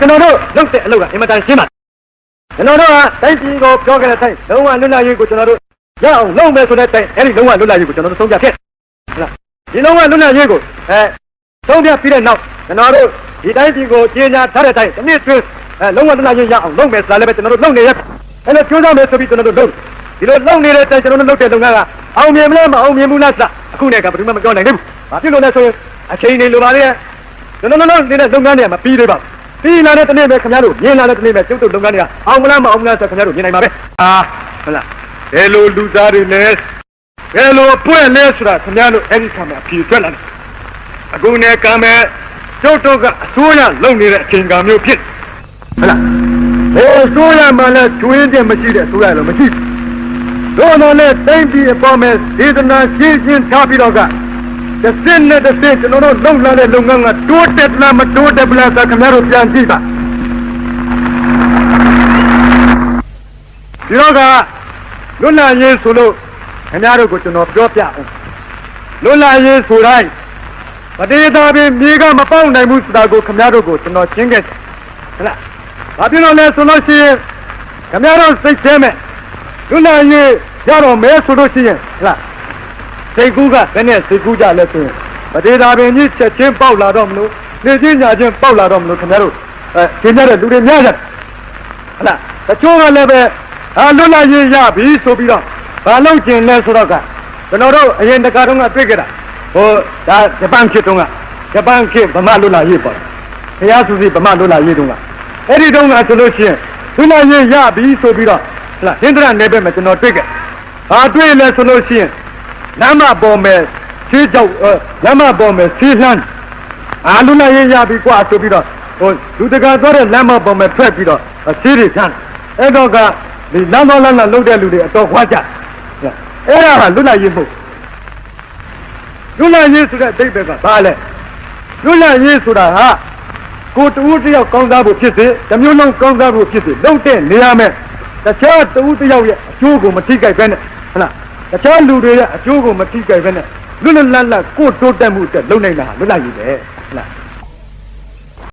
ကျွန်တော်တို့လုပ်တဲ့အလုပ်ကအင်မတန်ရှင်းပါတယ်ကျွန်တော်တို့ကတိုင်းပြည်ကိုပြောခဲ့တဲ့အတိုင်းလုံးဝလွတ်လပ်ရေးကိုကျွန်တော်တို့ရအောင်လုပ်မယ်ဆိုတဲ့အတိုင်းအဲ့ဒီလုံးဝလွတ်လပ်ရေးကိုကျွန်တော်တို့ဆုံးဖြတ်ခဲ့ဟုတ်လားဒီလုံးဝလွတ်လပ်ရေးကိုအဲဆုံးဖြတ်ပြီးတဲ့နောက်ကျွန်တော်တို့ဒီတိုင်းပြည်ကိုကြီးညာထားတဲ့အတိုင်းတစ်နှစ်တွင်းအဲလုံးဝလွတ်လပ်ရေးရအောင်လုပ်မယ်ဆိုတာလည်းပဲကျွန်တော်တို့လုပ်နေရအဲ့လိုကြိုးစားမယ်ဆိုပြီးကျွန်တော်တို့လုပ်ဒီလိုလုပ်နေတဲ့အတိုင်းကျွန်တော်တို့လုပ်တဲ့လုပ်ငန်းကအောင်မြင်မလားမအောင်မြင်ဘူးလားစအခုနဲ့ကဘယ်သူမှမပြောနိုင်ဘူးဘာဖြစ်လို့လဲဆိုရင်အချိန်နေလိုပါလေကျွန်တော်တို့နေတဲ့လုပ်ငန်းတွေကမပြီးသေးပါဘူး ပြီးလာတဲ့တနေ့ပဲခင်ဗျားတို့မြင်လာတဲ့တနေ့ပဲကျုပ်တို့လုပ်ငန်းတွေကအောင်မလားမအောင်မလားဆိုခင်ဗျားတို့မြင်နိုင်ပါပဲအာဟုတ်လားဘယ်လိုလူသားတွေလဲဘယ်လိုအဖွဲ့လဲဆိုတာခင်ဗျားတို့အဲ့ဒီခါမှာအဖြေထွက်လာတယ်အခုနဲ့ကံမဲ့ကျုပ်တို့ကအစိုးရလုပ်နေတဲ့အချိန်ကမျိုးဖြစ်ဟုတ်လားဘယ်အစိုးရမှလည်းကျွင်းတဲ့မရှိတဲ့အစိုးရလည်းမရှိဘူးတို့တော့လည်းတိုင်းပြည်အပေါ်မှာဒေသနာရှင်းရှင်းထားပြီးတော့က တစ်စင်းနဲ့တစ်စင်းကျွန်တော်တို့လုပ်လာတဲ့လုပ်ငန်းကတိုးတက်လားမတိုးတက်ဘူးလားဆိုခင်ဗျားတို့ပြန်ကြည့်ပါဒီတော့ကလွတ်လပ်ရေးဆိုလို့ခင်ဗျားတို့ကိုကျွန်တော်ပြောပြအောင်လွတ်လပ်ရေးဆိုတိုင်းပဒေသာပင်မြေကမပေါက်နိုင်ဘူးဆိုတာကိုခင်ဗျားတို့ကိုကျွန်တော်ရှင်းခဲ့တယ်ဟုတ်လားဘာဖြစ်လို့လဲဆိုလို့ရှိရင်ခင်ဗျားတို့စိတ်ထဲမဲ့လွတ်လပ်ရေးရတော့မဲဆိုလို့ရှိရင်ဟုတ်လား စိတ်ကူးကဘယ်နဲ့စိတ်ကူးကြလဲဆိုရင်ပဒေသာပင်ကြီးချက်ချင်းပေါက်လာတော့မလို့နေချင်းညာချင်းပေါက်လာတော့မလို့ခင်ဗျားတို့အဲရှင်းရတဲ့လူတွေများကြတယ်ဟလားတချို့ကလည်းပဲအာလွတ်လပ်ရေးရပြီဆိုပြီးတော့ဘာလို့ကျင်လဲဆိုတော့ကကျွန်တော်တို့အရင်တခါတုန်းကတွေ့ကြတာဟိုဒါဂျပန်ခေတ်တုန်းကဂျပန်ခေတ်ဗမာလွတ်လပ်ရေးပေါ့ဘုရားစုစီဗမာလွတ်လပ်ရေးတုန်းကအဲ့ဒီတုန်းကဆိုလို့ရှိရင်လွတ်လပ်ရေးရပြီဆိုပြီးတော့ဟလားဟင်္ဒရာနယ်ဘက်မှာကျွန်တော်တွေ့ကြဘာတွေ့လဲဆိုလို့ရှိရင် လမ်းမပေါ်မယ်ခြေကြောက်အဲလမ်းမပေါ်မယ်ခြေလှမ်းအာလူလိုက်ရရပြီကွာဆိုပြီးတော့ဟိုလူတကာသွားတဲ့လမ်းမပေါ်မယ်ထွက်ပြီးတော့ခြေတွေချမ်းအဲ့တော့ကဒီလမ်းတော်လမ်းလာလှုပ်တဲ့လူတွေအတော်ခွာကြအဲ့ဒါကလူလိုက်ရေးမဟုတ်လူလိုက်ရေးဆိုတဲ့အဓိပ္ပာယ်ကဘာလဲလူလိုက်ရေးဆိုတာဟာကိုတူးတယောက်ကောင်းစားဖို့ဖြစ်စေတစ်မျိုးလုံးကောင်းစားဖို့ဖြစ်စေလုံတဲ့နေရမယ်တခြားတူးတယောက်ရဲ့အကျိုးကိုမထိခိုက်ပဲနဲ့ဟုတ်လား တခြားလူတွေရဲ့အကျိုးကိုမထိကြိုက်ပဲနဲ့လွတ်လွတ်လပ်လပ်ကိုယ်တိုးတက်မှုအတွက်လုပ်နိုင်တာဟာလွတ်လပ်ရည်ပဲဟုတ်လား